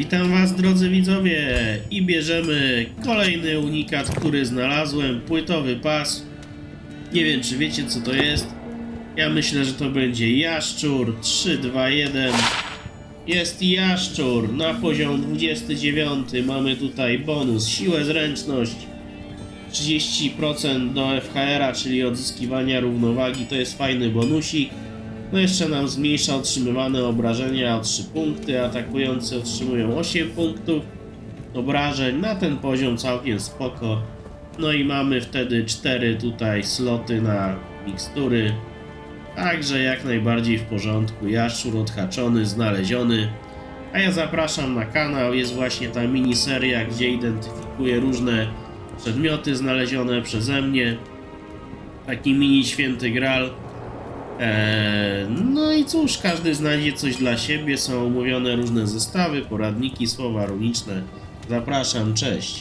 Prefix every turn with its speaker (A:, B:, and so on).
A: Witam Was drodzy widzowie i bierzemy kolejny unikat, który znalazłem, płytowy pas. Nie wiem czy wiecie co to jest. Ja myślę, że to będzie jaszczur 321. Jest jaszczur na poziom 29. Mamy tutaj bonus siłę, zręczność. 30% do FHR-a, czyli odzyskiwania równowagi, to jest fajny bonusik. No jeszcze nam zmniejsza otrzymywane obrażenia o 3 punkty, atakujący otrzymują 8 punktów obrażeń, na ten poziom całkiem spoko. No i mamy wtedy 4 tutaj sloty na mikstury, także jak najbardziej w porządku. Jaszczur odhaczony, znaleziony. A ja zapraszam na kanał, jest właśnie ta miniseria, gdzie identyfikuję różne przedmioty znalezione przeze mnie. Taki mini święty gral. Eee, no i cóż, każdy znajdzie coś dla siebie. Są omówione różne zestawy, poradniki, słowa runiczne. Zapraszam, cześć.